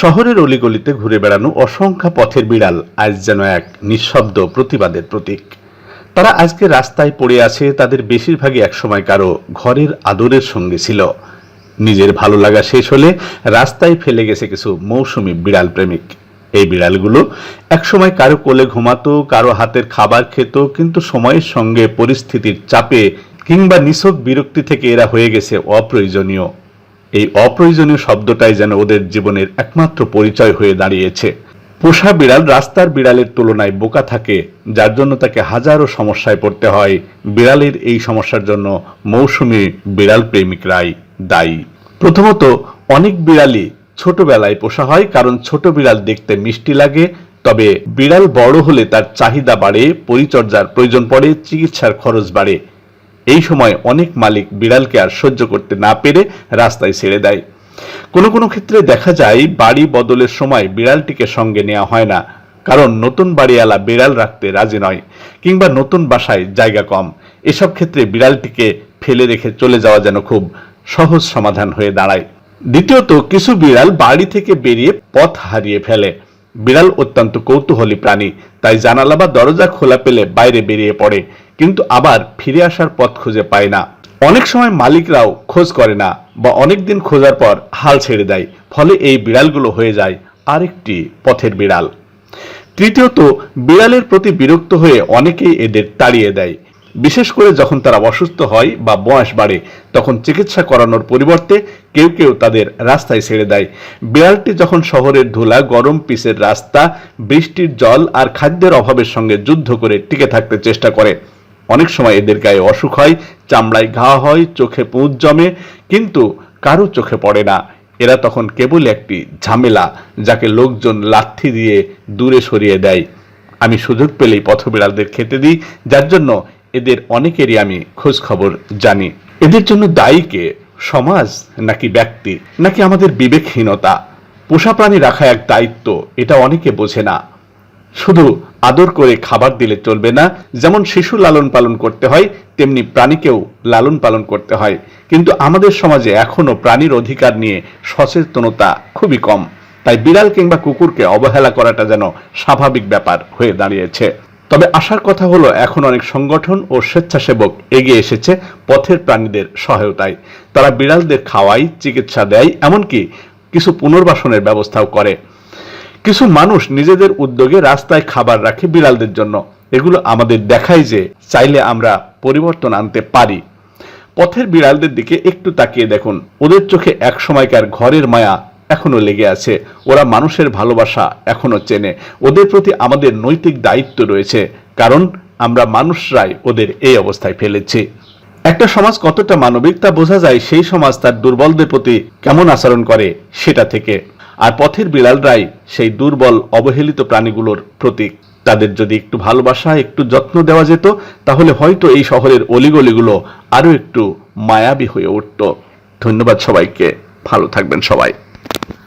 শহরের অলিগলিতে ঘুরে বেড়ানো অসংখ্য পথের বিড়াল আজ যেন এক নিঃশব্দ প্রতিবাদের প্রতীক। তারা আজকে রাস্তায় পড়ে আছে, তাদের বেশিরভাগই একসময় কারও ঘরের আদরের সঙ্গে ছিল। নিজের ভালো লাগা শেষ হলে রাস্তায় ফেলে গেছে কিছু মৌসুমী বিড়াল প্রেমিক। এই বিড়ালগুলো একসময় কারও কোলে ঘুমাতো, কারও হাতের খাবার খেত, কিন্তু সময়ের সঙ্গে পরিস্থিতির চাপে কিংবা নিছক বিরক্তি থেকে এরা হয়ে গেছে অপ্রয়োজনীয় এই অপ্রয়োজনীয় শব্দটাই যেন ওদের জীবনের একমাত্র পরিচয় হয়ে দাঁড়িয়েছে। পোষা বিড়াল রাস্তার বিড়ালের তুলনায় বোকা থাকে, যার জন্য তাকে হাজারো সমস্যায় পড়তে হয়। বিড়ালের এই সমস্যার জন্য মৌসুমী বিড়াল প্রেমিকরাই দায়ী। প্রথমত, অনেক বিড়ালই ছোটবেলায় পোষা হয়, কারণ ছোট বিড়াল দেখতে মিষ্টি লাগে। তবে বিড়াল বড় হলে তার চাহিদা বাড়ে, পরিচর্যার প্রয়োজন পড়ে, চিকিৎসার খরচ বাড়ে। এই সময় অনেক মালিক বিড়ালকে আর সহ্য করতে না পেরে রাস্তায় ছেড়ে দেয়। কোনো কোনো ক্ষেত্রে দেখা যায়, বাড়ি বদলের সময় বিড়ালটিকে সঙ্গে নেওয়া হয় না। কারণ নতুন বাড়িওয়ালা বিড়াল রাখতে রাজি নয়, কিংবা নতুন বাসায় জায়গা কম। এসব ক্ষেত্রে বিড়ালটিকে ফেলে রেখে চলে যাওয়া যেন খুব সহজ সমাধান হয়ে দাঁড়ায়। দ্বিতীয়ত, কিছু বিড়াল বাড়ি থেকে বেরিয়ে পথ হারিয়ে ফেলে। বিড়াল অত্যন্ত কৌতূহলী প্রাণী, তাই জানালা বা দরজা খোলা পেলে বাইরে বেরিয়ে পড়ে। কিন্তু আবার ফিরে আসার পথ খুঁজে পায় না। অনেক সময় মালিকরাও খোঁজ করে না বা অনেক দিন খোঁজার পর হাল ছেড়ে দেয়, ফলে এই বিড়ালগুলো হয়ে যায় আরেকটি পথের বিড়াল। তৃতীয়ত, বিড়ালের প্রতি বিরক্ত হয়ে অনেকেই এদের তাড়িয়ে দেয়। বিশেষ করে যখন তারা অসুস্থ হয় বা বয়স বাড়ে, তখন চিকিৎসা করানোর পরিবর্তে কেউ কেউ তাদের রাস্তায় ছেড়ে দেয়। বিড়ালটি যখন শহরের ধুলা, গরম পিসের রাস্তা, বৃষ্টির জল আর খাদ্যের অভাবের সঙ্গে যুদ্ধ করে টিকে থাকতে চেষ্টা করে অনেক সময় এদের গায়ে অসুখ হয়, চামড়ায় ঘা হয়, চোখে পুঁজ জমে, কিন্তু কারও চোখে পড়ে না। এরা তখন কেবল একটি ঝামেলা যাকে লোকজন লাথি দিয়ে দূরে সরিয়ে দেয়। আমি সুযোগ পেলেই পথবিড়ালদের খেতে দিই, যার জন্য এদের অনেকেরই আমি খোঁজ খবর জানি। এদের জন্য দায়ী কে? সমাজ নাকি ব্যক্তি? নাকি আমাদের বিবেকহীনতা? পোষা প্রাণী রাখা এক দায়িত্ব, এটা অনেকে বোঝে না। শুধু আদর করে খাবার দিলে চলবে না। যেমন শিশু লালন পালন করতে হয়, তেমনি প্রাণীকেও লালন পালন করতে হয়। কিন্তু আমাদের সমাজে এখনও প্রাণীর অধিকার নিয়ে সচেতনতা খুবই কম। তাই বিড়াল কিংবা কুকুরকে অবহেলা করাটা যেন স্বাভাবিক ব্যাপার হয়ে দাঁড়িয়েছে। তবে আসার কথা হলো, এখন অনেক সংগঠন ও স্বেচ্ছাসেবক এগিয়ে এসেছে পথের প্রাণীদের সহায়তায়। তারা বিড়ালদের খাওয়ায়, চিকিৎসা দেয়, এমনকি কিছু পুনর্বাসনের ব্যবস্থাও করে। কিছু মানুষ নিজেদের উদ্যোগে রাস্তায় খাবার রাখে বিড়ালদের জন্য। এগুলো আমাদের দেখায় যে চাইলে আমরা পরিবর্তন আনতে পারি। পথের বিড়ালদের দিকে একটু তাকিয়ে দেখুন। ওদের চোখে এক সময়কার ঘরের মায়া এখনও লেগে আছে। ওরা মানুষের ভালোবাসা এখনও চেনে। ওদের প্রতি আমাদের নৈতিক দায়িত্ব রয়েছে। কারণ আমরা মানুষরাই ওদের এই অবস্থায় ফেলেছি। একটা সমাজ কতটা মানবিক তা বোঝা যায় সেই সমাজ তার দুর্বলদের প্রতি কেমন আচরণ করে সেটা থেকে। আর পথের বিড়ালরাই সেই দুর্বল, অবহেলিত প্রাণীগুলোর প্রতীক। তাদের যদি একটু ভালোবাসা, একটু যত্ন দেওয়া যেত, তাহলে হয়তো এই শহরের অলিগলিগুলো আরও একটু মায়াবী হয়ে উঠত। ধন্যবাদ সবাইকে। ভালো থাকবেন সবাই।